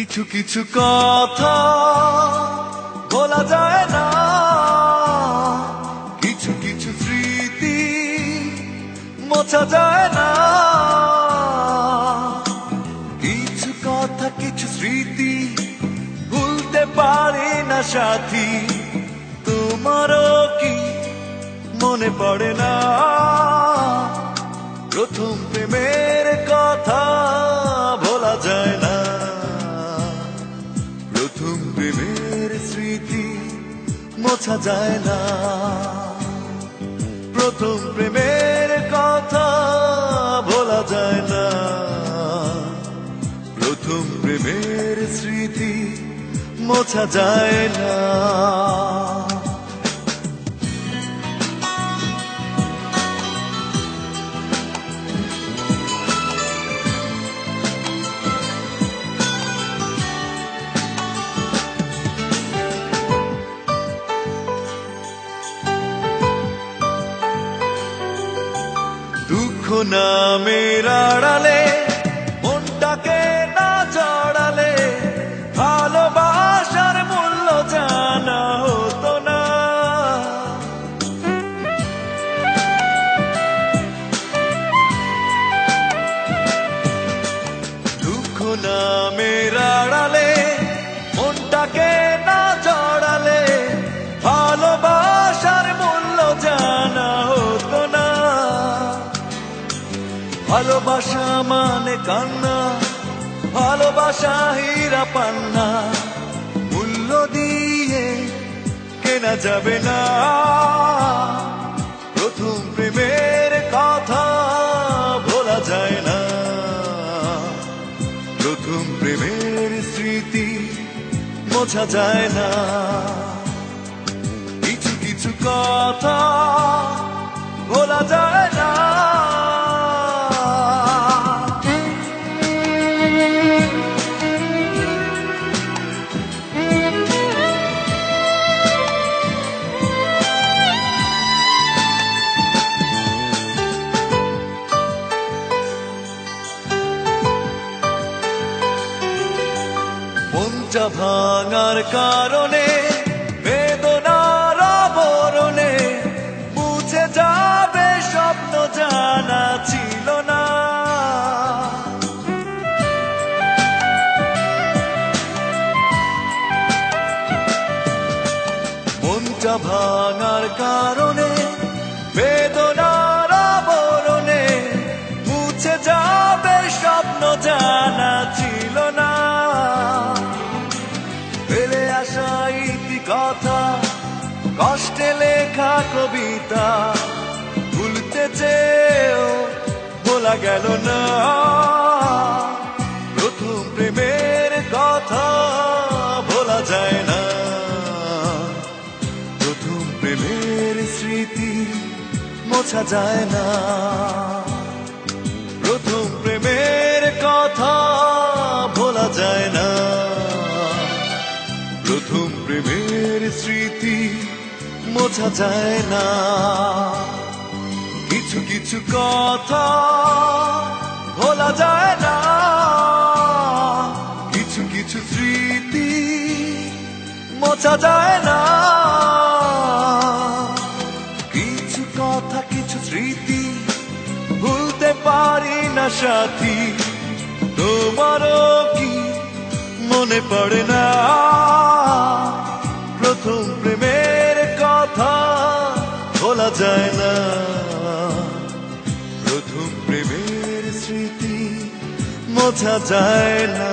কিছু কিছু কথা বলা যায় না। কিছু কিছু স্মৃতি মোছা যায় না। কিছু কথা, কিছু স্মৃতি ভুলতে পারি না সাথী। তোমারও কি মনে পড়ে না? স্মৃতি মোছা যায় না। প্রথম প্রেমের কথা বলা যায় না। প্রথম প্রেমের স্মৃতি মোছা যায় না। দুঃখ নামের আড়ালে মনটাকে না জড়ালে, ভালোবাসার মূল্য জানা হতো না। দুঃখ নামের আড়ালে মনটাকে না ভালোবাসা মানে কান্না, ভালোবাসা হীরা পান্না। মূল্য দিয়ে কেনা যাবে না। প্রথম প্রেমের কথা ভোলা যায় না। প্রথম প্রেমের স্মৃতি মোছা যায় না। মনটা ভাঙার কারণে, বেদনার আবরণে মুছে যাবে স্বপ্ন জানা ছিল না। মনটা ভাঙার কারণে, বেদনার আবরণে মুছে যাবে স্বপ্ন জানা ছিল কবিতা ভুলতে চেয়েও বলা গেল না। প্রথম প্রেমের কথা বলা যায় না। প্রথম প্রেমের স্মৃতি মোছা যায় না। মোছা যায় না। কিছু কিছু কথা ভোলা যায় না। কিছু কিছু স্মৃতি মোছা যায় না। কিছু কথা, কিছু স্মৃতি ভুলতে পারি না সাথী। তোমারও কি মনে পড়ে না? যায় না। প্রথম প্রেমের স্মৃতি মোছা যায় না।